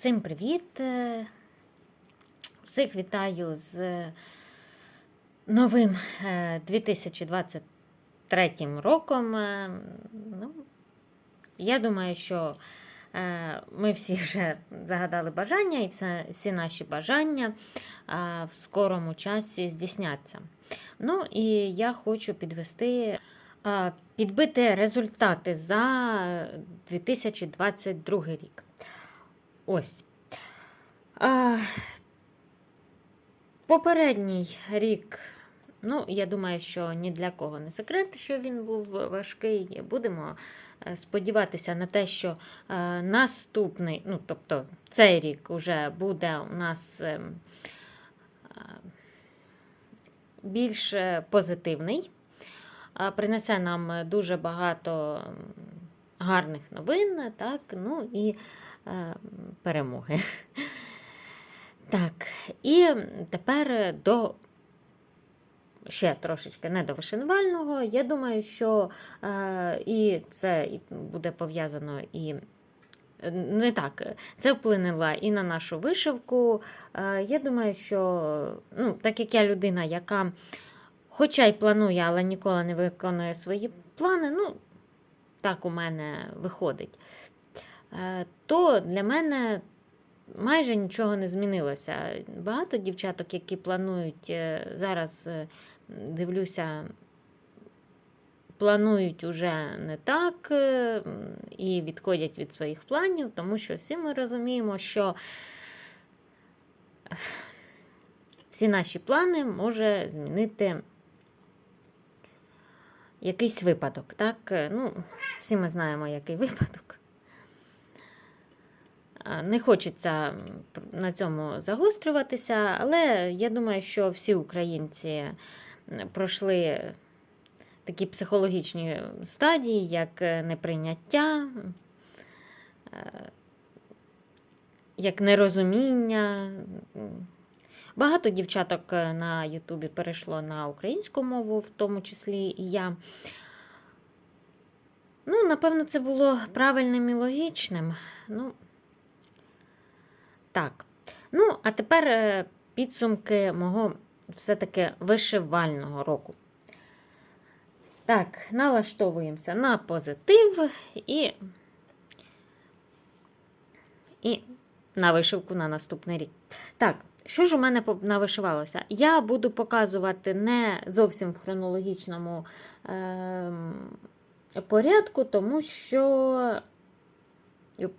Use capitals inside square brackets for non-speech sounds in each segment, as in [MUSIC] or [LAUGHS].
Всім привіт! Е, Всіх вітаю з новим е, 2023 роком. Е, Ну, я думаю, що ми всі вже загадали бажання, і всі наші бажання в скорому часі здійсняться. Ну і я хочу підвести, підбити результати за 2022 рік. Ось. А, попередній рік, ну, я думаю, що ні для кого не секрет, що він був важкий. Будемо е, сподіватися на те, що е, наступний, ну, тобто цей рік вже буде у нас е, е, більш позитивний. Принесе нам дуже багато гарних новин, так, ну і перемоги. [LAUGHS] Так, і тепер до ще трошечки не до вишивального. Я думаю, що е, і це буде пов'язано і. Не так, це вплинуло і на нашу вишивку. Е, Я думаю, що ну, так як я людина, яка хоча й планує, але ніколи не виконує свої плани, ну, так у мене виходить. Е, то для мене майже нічого не змінилося. Багато дівчаток, які планують е, зараз, е, дивлюся, планують уже не так і відходять від своїх планів, тому що всі ми розуміємо, що всі наші плани може змінити якийсь випадок. Так? Ну, всі ми знаємо, який випадок. Не хочеться на цьому загострюватися, але я думаю, що всі українці пройшли такі психологічні стадії, як е, неприйняття, е, як нерозуміння. Багато дівчаток е, на Ютубі перейшло на українську мову, в тому числі і я. Ну, напевно, це було правильним і логічним. Ну, так. Ну, а тепер е, підсумки мого все-таки вишивального року. Так, налаштовуємося на позитив і, і на вишивку на наступний рік. Так, що ж у мене навишивалося? Я буду показувати не зовсім в хронологічному ем, порядку, тому що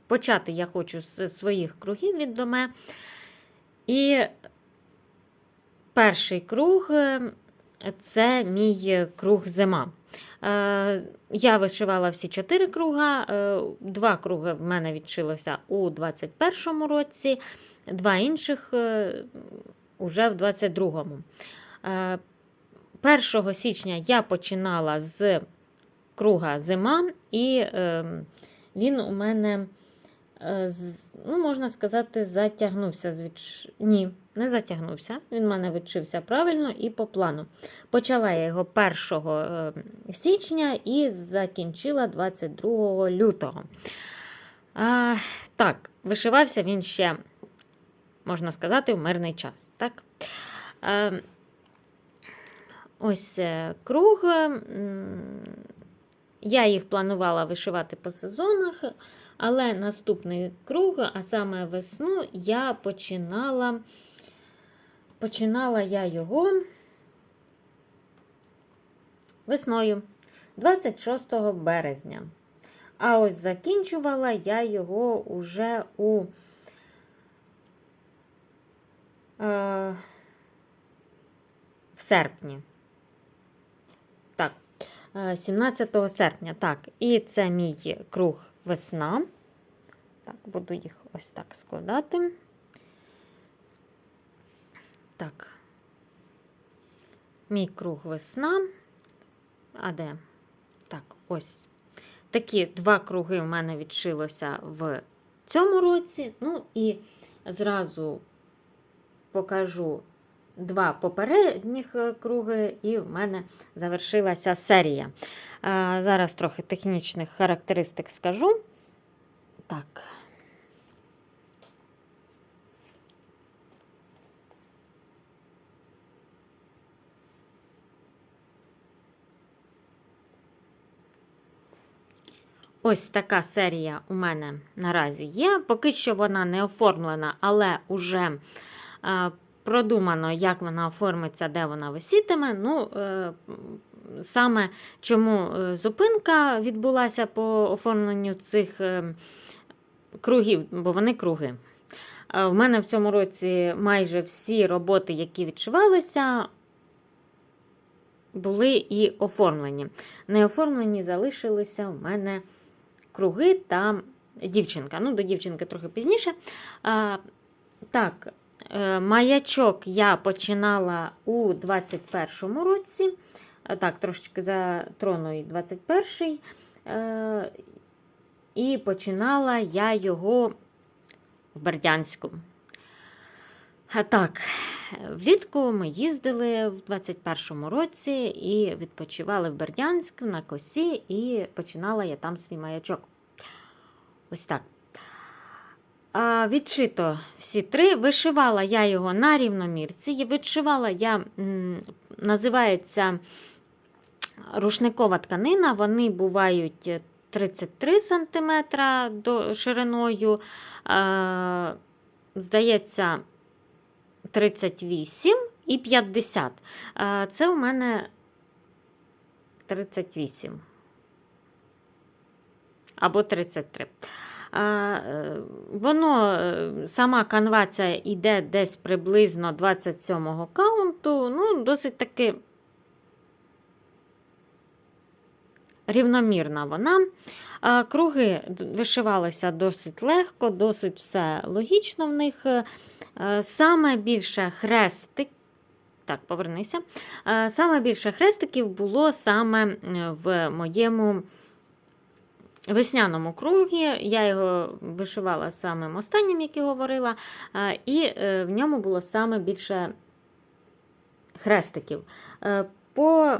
почати я хочу з своїх кругів від доме. І перший круг е, це мій круг зима. Е, Я вишивала всі чотири круга. е, Два круги в мене відшилося у 21-му році, два інших уже в 22-му. Е, 1 січня я починала з круга зима, і е, він у мене, е, ну, можна сказати, затягнувся. Ні, не затягнувся. Він у мене відшився правильно і по плану. Почала я його 1 е, січня і закінчила 22 лютого. А, так, вишивався він ще, можна сказати, в мирний час. Так? Е, ось круг. Я їх планувала вишивати по сезонах, але наступний круг, а саме весну, я починала. Починала я його весною 26 березня. А ось закінчувала я його уже у е, в серпні. Так, е, 17 серпня. Так, і це мій круг весна. Так, буду їх ось так складати. Так. Мій круг весна. А де? Так, ось. Такі два круги в мене відшилося в цьому році. Ну і зразу покажу два попередніх е, круги, і в мене завершилася серія. Е, зараз трохи технічних характеристик скажу. Так. Ось така серія у мене наразі є. Поки що вона не оформлена, але уже е, продумано, як вона оформиться, де вона висітиме. Ну, е, саме чому е, зупинка відбулася по оформленню цих е, кругів, бо вони круги. В мене в цьому році майже всі роботи, які відшивалися, були і оформлені. Не оформлені залишилися в мене круги та дівчинка. Ну, до дівчинки трохи пізніше. А, так, маячок я починала у 21-му році. Так, трошечки затрону і 21-й. Е, і починала я його в Бердянську. Так, влітку ми їздили в 21-му році і відпочивали в Бердянську на косі, і починала я там свій маячок. Ось так. Відшито всі три. Вишивала я його на рівномірці. Відшивала я, називається рушникова тканина. Вони бувають 33 см до шириною. Здається, 38 і 50. А, Це у мене 38. Або 33. Е, Воно, е, сама канва ця йде десь приблизно 27-го каунту. Ну, досить таки рівномірна вона. Круги вишивалися досить легко, досить все логічно в них. Е, Саме більше хрестик. Так, повернися. Саме більше хрестиків було саме в моєму весняному кругі. Я його вишивала самим останнім, як і говорила, і е, в ньому було саме більше хрестиків. Е, По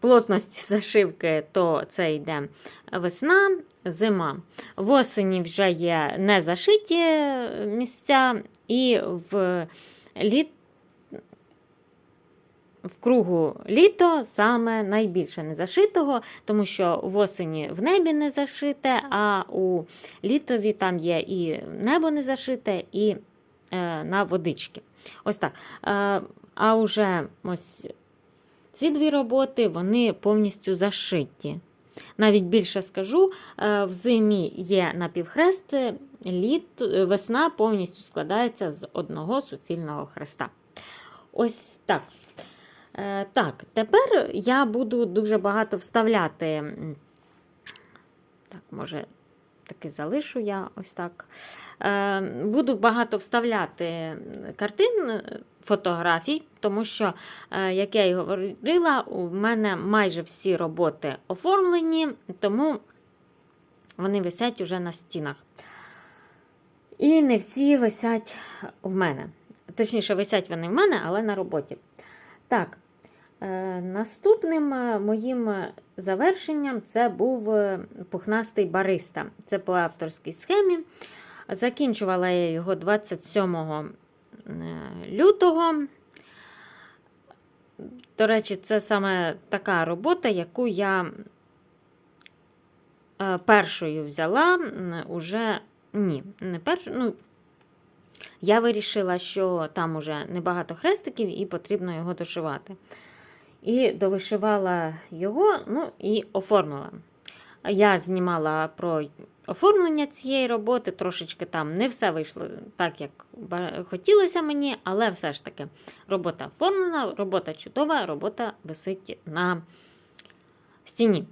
плотності зашивки, то це йде весна, зима. В осені вже є не зашиті місця, і в літ. В кругу літо саме найбільше незашитого, тому що в осені в небі не зашите, а у літові там є і небо не зашите, і е, на водички. Ось так. Е, а вже ось ці дві роботи вони повністю зашиті. Навіть більше скажу, е, в зимі є напівхрест, літ, весна повністю складається з одного суцільного хреста. Ось так. Е, Так, тепер я буду дуже багато вставляти. Так, може, таки залишу я ось так. Е, Буду багато вставляти картин, е, фотографій, тому що, як я і говорила, у мене майже всі роботи оформлені, тому вони висять уже на стінах. І не всі висять в мене. Точніше, висять вони в мене, але на роботі. Так, наступним е, моїм е, завершенням це був е, пухнастий бариста. Це по авторській схемі. Закінчувала я його 27 е, лютого. До речі, це саме така робота, яку я е, першою взяла уже ні, не першою. Ну, я вирішила, що там уже небагато хрестиків і потрібно його дошивати. І довишивала його, ну і оформила. Я знімала про оформлення цієї роботи, трошечки там не все вийшло так, як хотілося мені, але все ж таки робота оформлена, робота чудова, робота висить на стіні.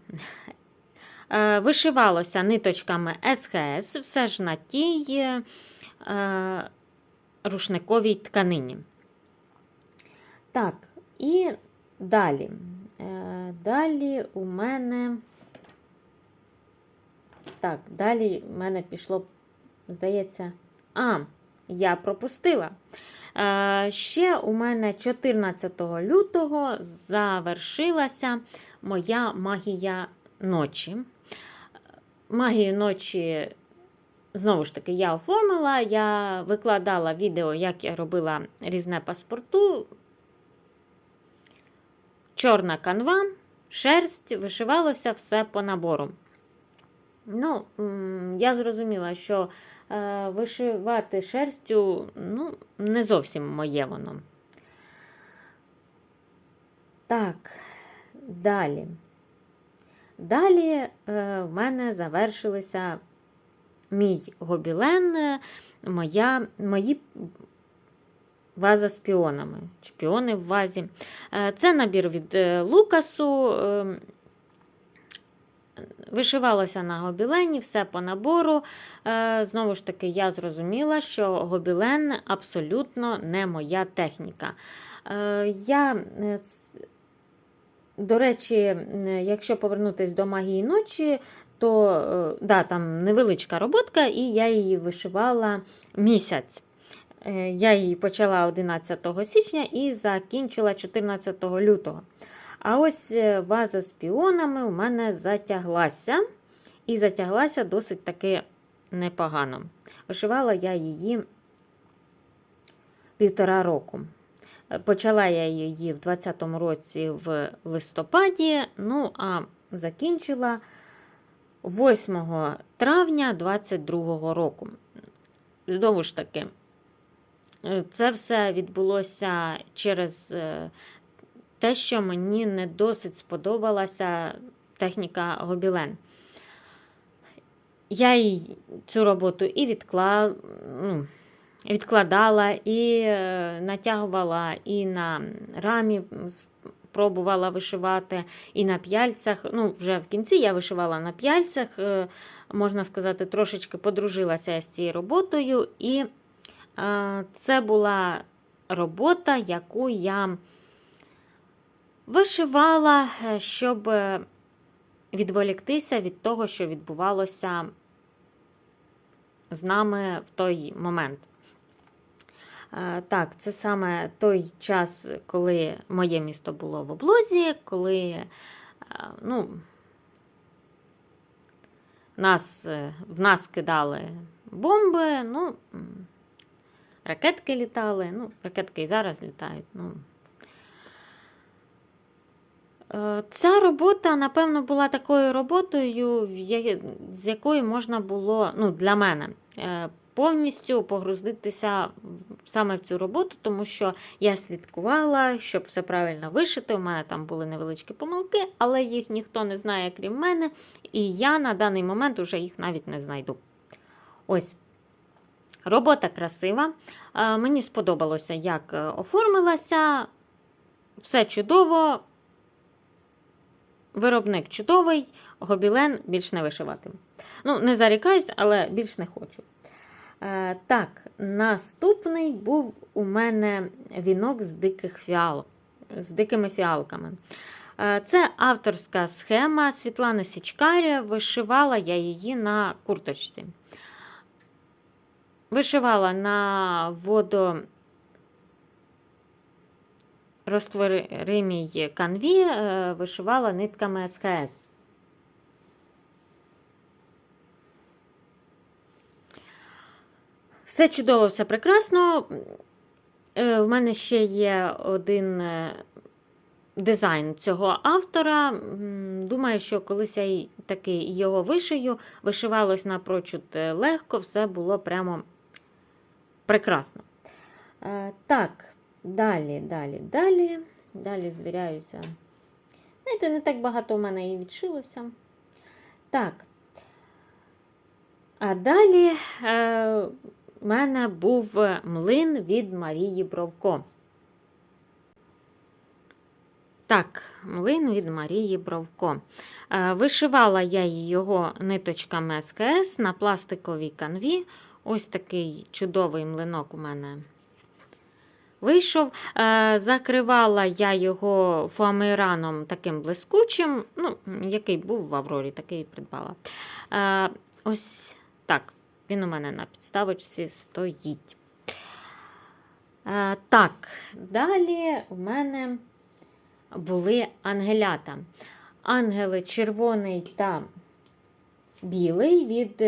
Е, Вишивалося ниточками СХС, все ж на тій е, рушниковій тканині. Так, і далі. Е, Далі у мене. Так, далі в мене пішло, здається, а, я пропустила. Е, Ще у мене 14 лютого завершилася моя магія ночі. Магію ночі, знову ж таки, я оформила, я викладала відео, як я робила різне паспорту. Чорна канва, шерсть, вишивалося все по набору. Ну, я зрозуміла, що е, вишивати шерстю ну, не зовсім моє воно. Так, далі. Далі е, в мене завершилися мій гобілен, е, моя, мої ваза з піонами. Чи піони в вазі. Е, Це набір від е, Лукасу. е, Вишивалося на гобілені, все по набору. Е, Знову ж таки, я зрозуміла, що гобілен абсолютно не моя техніка. Я, до речі, якщо повернутися до магії ночі, то да, там невеличка роботка, і я її вишивала місяць. Е, Я її почала 11 січня і закінчила 14 лютого. А ось е, ваза з піонами у мене затяглася. І затяглася досить таки непогано. Вишивала я її півтора року. Е, Почала я її в 20-му році в листопаді, ну а закінчила 8 травня 22-го року. Знову ж таки, це все відбулося через е, те, що мені не досить сподобалася техніка гобілен. Я їй цю роботу і відкла... ну, відкладала, і е, натягувала, і на рамі пробувала вишивати, і на п'яльцях. Ну, вже в кінці я вишивала на п'яльцях, е, можна сказати, трошечки подружилася з цією роботою, і це була робота, яку я вишивала, е, щоб е, відволіктися від того, що відбувалося з нами в той момент. Е, Так, це саме той час, коли моє місто було в облозі, коли ну, нас, в нас кидали бомби, ну, ракетки літали, ну, ракетки і зараз літають. Ну. Е, Ця робота, напевно, була такою роботою, з якої можна було, ну, для мене, е, повністю погрузитися саме в цю роботу, тому що я слідкувала, щоб все правильно вишити. У мене там були невеличкі помилки, але їх ніхто не знає, крім мене, і я на даний момент вже їх навіть не знайду. Ось. Робота красива. Мені сподобалося, як е, оформилася. Все чудово. Виробник чудовий, гобілен більш не вишиватиму. Ну, не зарікаюсь, але більш не хочу. Е, так, наступний був у мене вінок з диких фіалок, з дикими фіалками. Е, це авторська схема Світлани Січкаря. Вишивала я її на курточці. Вишивала на водо розтворимій канві, е, вишивала нитками СХС. Все чудово, все прекрасно. Е, В мене ще є один е, дизайн цього автора. Думаю, що колись я таки його вишию. Вишивалось напрочуд е, легко, все було прямо прекрасно. Е, Так, далі, далі, далі. Далі звіряюся. Знаєте, не так багато в мене і відшилося. Так. А далі е, в мене був млин від Марії Бровко. Так, млин від Марії Бровко. Е, Вишивала я його ниточками СКС на пластиковій канві. Ось такий чудовий млинок у мене вийшов. Е, Закривала я його фоамираном таким блискучим, ну, який був в Аврорі, такий придбала. Е, Ось так, він у мене на підставочці стоїть. Е, Так, далі у мене були ангелята. Ангели червоний та білий від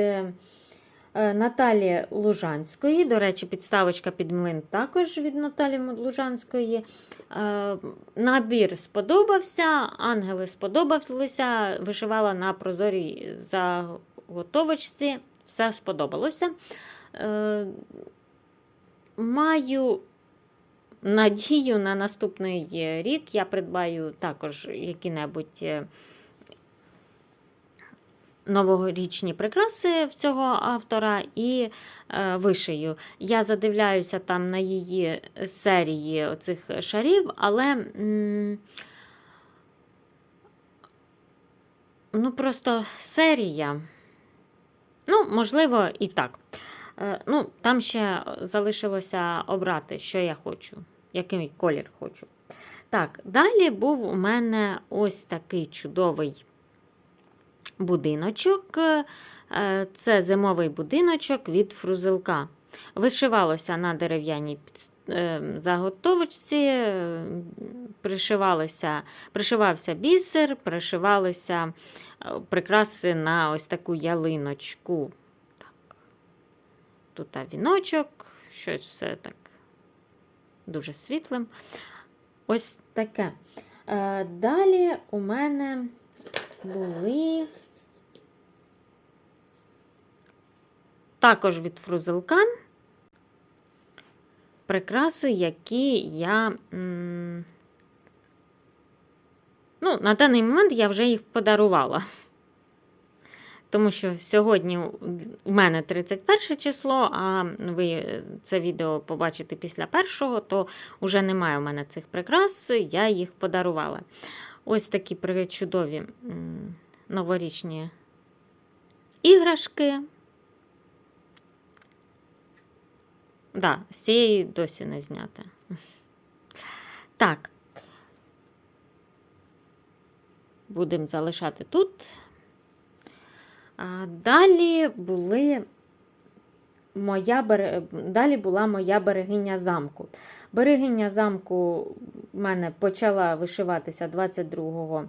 Наталі Лужанської. До речі, підставочка під млин також від Наталі Лужанської. Е, Набір сподобався, ангели сподобалися. Вишивала на прозорій заготовочці все сподобалося. Е, Маю надію на наступний рік я придбаю також які-небудь е, новорічні прикраси в цього автора і е, вишию. Я задивляюся там на її серії оцих шарів, але м, ну просто серія. Ну, можливо, і так. Е, Ну, там ще залишилося обрати, що я хочу, який колір хочу. Так, далі був у мене ось такий чудовий будиночок. Е, Це зимовий будиночок від фрузелка. Вишивалося на дерев'яній е, заготовочці, е, пришивалося, пришивався бісер, пришивалися прикраси на ось таку ялиночку. Так. Тут віночок, щось все так дуже світлим. Ось таке. Далі у мене були також від фрузелка прикраси, які я. Ну, на даний момент я вже їх подарувала. Тому що сьогодні у мене 31 число, а ви це відео побачите після першого, то вже немає у мене цих прикрас, я їх подарувала. Ось такі причудові м, новорічні іграшки. Да, з цієї досі не знята. Так. Будемо залишати тут. А далі були моя далі була моя берегиня замку. Берегиня замку в мене почала вишиватися 22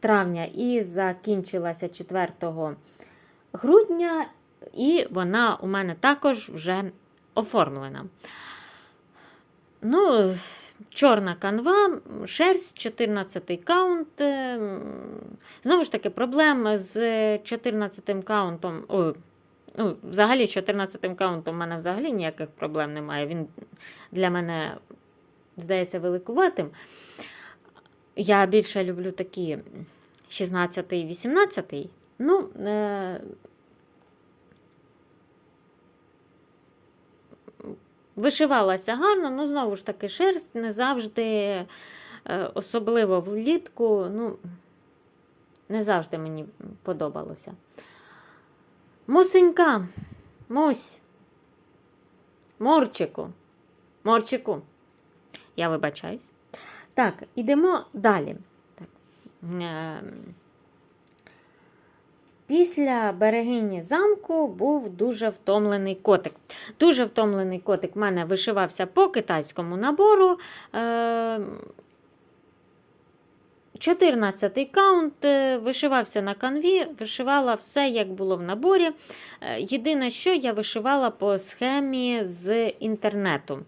травня і закінчилася 4 грудня, і вона у мене також вже оформлена. Ну, чорна канва, шерсть, 14 каунт. е, Знову ж таки, проблем з 14 каунтом. О, ну, взагалі, з 14 каунтом у мене взагалі ніяких проблем немає. Він для мене здається великуватим. Я більше люблю такі 16 18 Ну, е, вишивалася гарно, ну знову ж таки, шерсть не завжди, е, особливо влітку, ну, не завжди мені подобалося. Мусенька, мусь, Морчику, Морчику, я вибачаюсь. Так, ідемо далі. Так. Після берегині замку був дуже втомлений котик. Дуже втомлений котик в мене вишивався по китайському набору. Е, 14 каунт е, вишивався на канві, вишивала все, як було в наборі. Е, Єдине, що я вишивала по схемі з інтернету.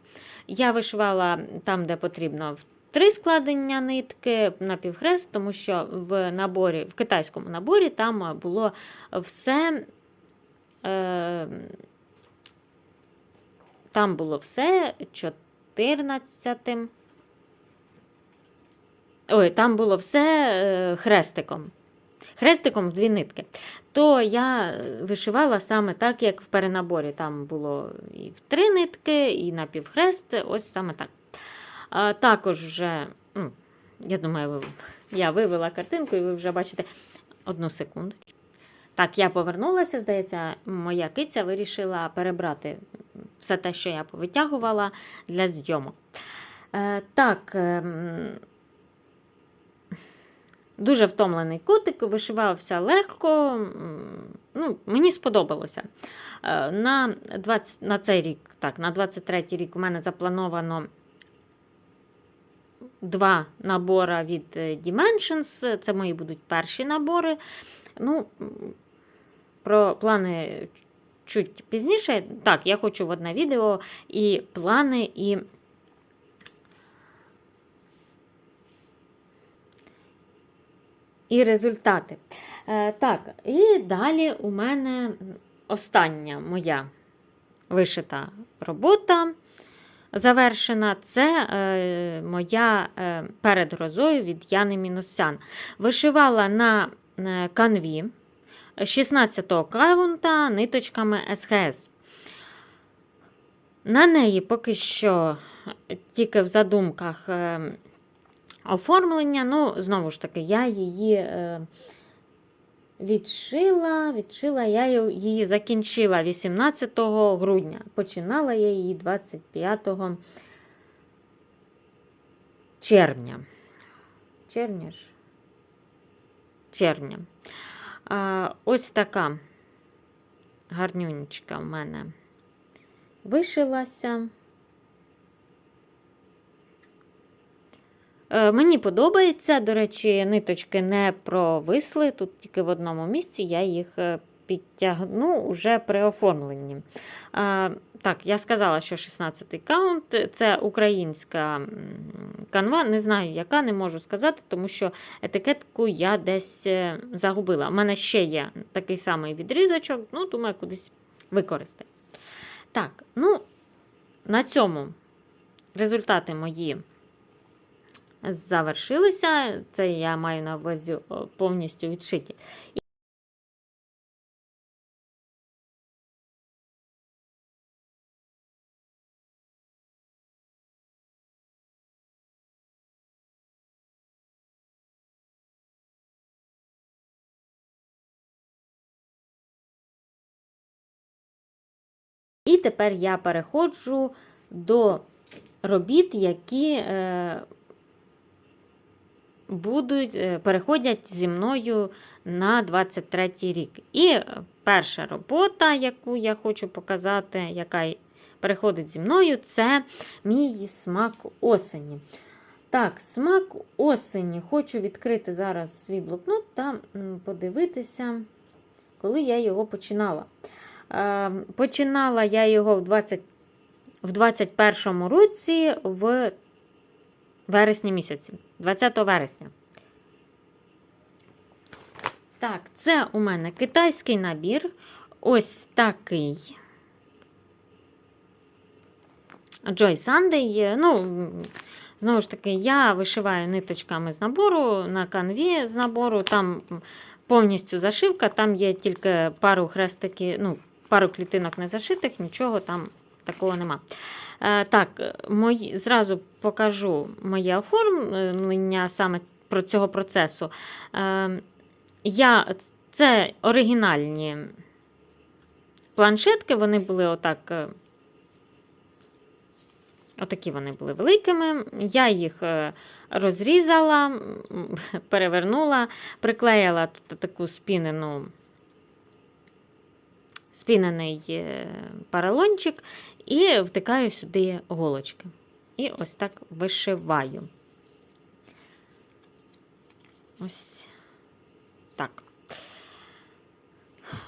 Я вишивала там, де потрібно, в три складення нитки на півхрест, тому що в наборі, в китайському наборі там було все. Е, там було все 14. Ой, там було все е, хрестиком. Хрестиком в дві нитки. То я вишивала саме так, як в перенаборі. Там було і в три нитки, і на півхрест, ось саме так. Також вже, ну, я думаю, я вивела картинку, і ви вже бачите одну секунду. Так, я повернулася, здається, моя киця вирішила перебрати все те, що я повитягувала для зйомок. Е, так, ем, дуже втомлений котик, вишивався легко. Ну, мені сподобалося. Е, На, 20, на цей рік, так, на 23 рік у мене заплановано два набори від е, Dimensions. Це мої будуть перші набори. Ну, про плани чуть пізніше. Так, я хочу в одне відео і плани, і. І результати. Е, Так, і далі у мене остання моя вишита робота завершена. Це е, моя е, перед грозою від Яни Міносян. Вишивала на е, канві 16-го каунта ниточками СХС. На неї поки що тільки в задумках е, оформлення. Ну, знову ж таки, я її е, відшила, відшила, я її закінчила 18 грудня. Починала я її 25 червня. Червня ж? Червня. А, ось така гарнюнечка в мене вишилася. Мені подобається, до речі, ниточки не провисли. Тут тільки в одному місці я їх е, підтягну уже при оформленні. Так, я сказала, що 16-й каунт це українська канва. Не знаю, яка, не можу сказати, тому що етикетку я десь е, загубила. У мене ще є такий самий відрізочок, ну, думаю, кудись використаю. Так, ну, на цьому результати мої завершилися. Це я маю на увазі повністю відшиті. І тепер я переходжу до робіт, які е, будуть, е, переходять зі мною на 23 рік. І е, перша робота, яку я хочу показати, яка переходить зі мною, це мій смак осені. Так, смак осені. Хочу відкрити зараз свій блокнот та подивитися, коли я його починала. Е, Починала я його в 20, в 21 році в вересні місяці, 20 вересня. Так, це у мене китайський набір. Ось такий. Joy Sunday. Ну, знову ж таки, я вишиваю ниточками з набору на канві з набору. Там повністю зашивка, там є тільки пару хрестики, ну, пару клітинок не зашитих, нічого там такого нема. Е, так, мої, зразу покажу моє оформлення саме про цього процесу. Е, я, це оригінальні планшетки, вони були отак. е, Отакі вони були великими. Я їх е, розрізала, [LAUGHS] перевернула, приклеїла таку спінену, спінений е, поролончик і втикаю сюди голочки. І ось так вишиваю. Ось так.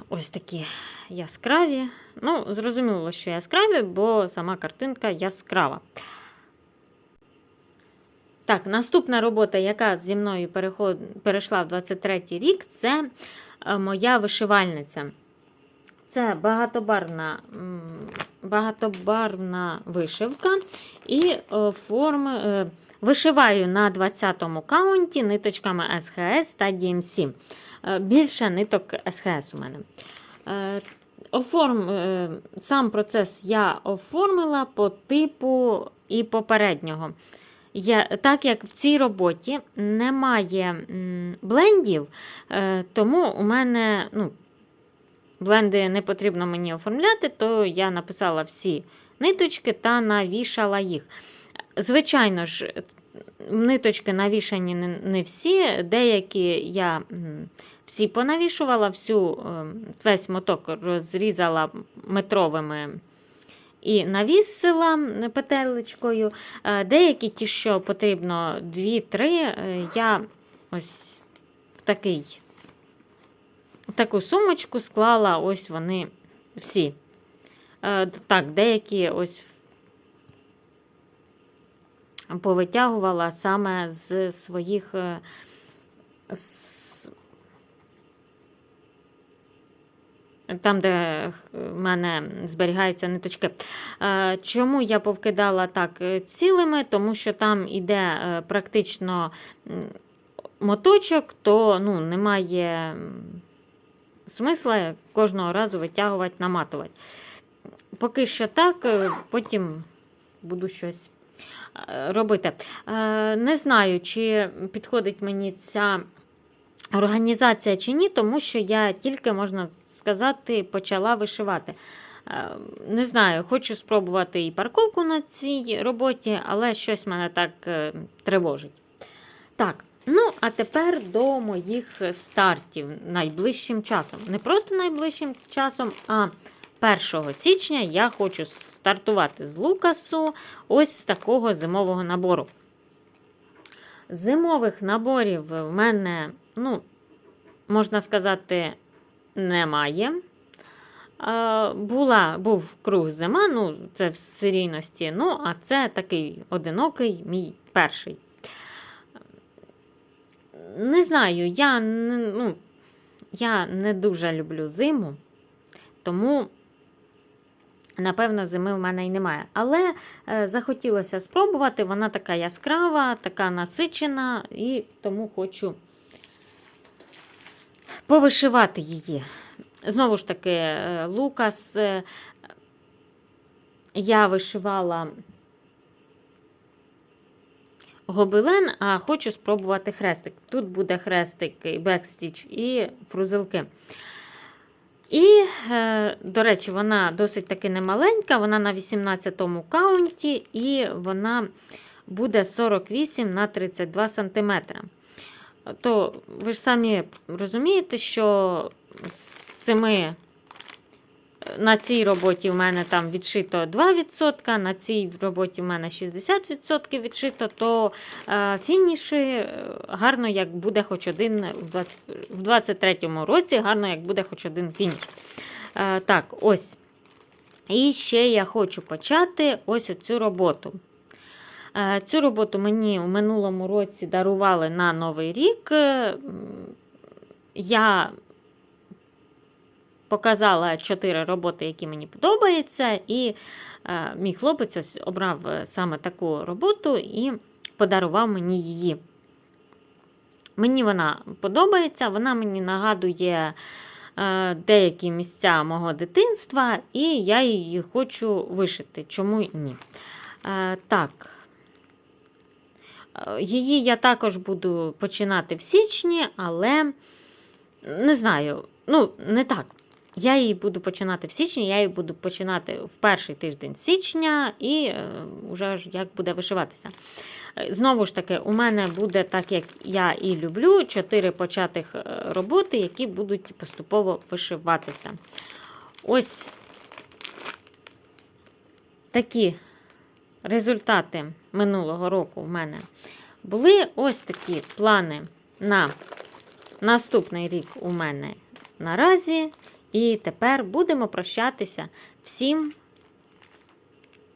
Ось такі яскраві. Ну, зрозуміло, що яскраві, бо сама картинка яскрава. Так, наступна робота, яка зі мною переход... перейшла в 23 рік, це е, моя вишивальниця. Це багатобарвна, багатобарвна вишивка. І е, форми е, вишиваю на 20-му каунті ниточками СХС та DMC. Е, Більше ниток СХС у мене. Оформ... Сам процес я оформила по типу і попереднього. Я, так як в цій роботі немає блендів, тому у мене ну, бленди не потрібно мені оформляти, то я написала всі ниточки та навішала їх. Звичайно ж, ниточки навішані не, всі, деякі я всі понавішувала, всю, е, весь моток розрізала метровими і навісила петелечкою. Е, Деякі ті, що потрібно 2-3, е, я ось в такий, таку сумочку склала, ось вони всі. Е, Так, деякі ось повитягувала саме з своїх. е, там, де в мене зберігаються ниточки. Е, Чому я повкидала так е, цілими? Тому що там іде е, практично моточок, то ну, немає смисла кожного разу витягувати, наматувати. Поки що так, е, потім буду щось е, робити. Е, Не знаю, чи підходить мені ця організація чи ні, тому що я тільки, можна сказати, почала вишивати. Не знаю, хочу спробувати і парковку на цій роботі, але щось мене так тривожить. Так, ну а тепер до моїх стартів найближчим часом. Не просто найближчим часом, а 1 січня я хочу стартувати з Лукасу ось з такого зимового набору. Зимових наборів в мене, ну, можна сказати, немає. Була, був круг зима, ну, це в серійності. Ну, а це такий одинокий мій перший. Не знаю, я не, ну, я не дуже люблю зиму, тому, напевно, зими в мене й немає. Але е, захотілося спробувати. Вона така яскрава, така насичена, і тому хочу повишивати її. Знову ж таки, е, Лукас е, я вишивала гобелен, а хочу спробувати хрестик. Тут буде хрестик бекстіч і фрузелки. І, е, до речі, вона досить таки немаленька, вона на 18-му каунті, і вона буде 48 на 32 см. То ви ж самі розумієте, що з цими на цій роботі в мене там відшито 2%, на цій роботі в мене 60% відшито, то е, фініші е, гарно, як буде хоч один в 20 23-му році, гарно, як буде хоч один фініш. Е, так, ось. І ще я хочу почати ось цю роботу. Цю роботу мені у минулому році дарували на Новий рік. Я показала чотири роботи, які мені подобаються, і е, мій хлопець ось обрав е, саме таку роботу і подарував мені її. Мені вона подобається, вона мені нагадує е, деякі місця мого дитинства, і я її хочу вишити. Чому ні? Е, так. Е, Її я також буду починати в січні, але не знаю, ну, не так. Я її буду починати в січні, я її буду починати в перший тиждень січня і е, вже ж як буде вишиватися. Е, Знову ж таки, у мене буде, так як я і люблю, чотири початих е, роботи, які будуть поступово вишиватися. Ось такі результати минулого року в мене були. Ось такі плани на наступний рік у мене наразі. І тепер будемо прощатися. Всім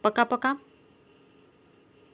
пока-пока!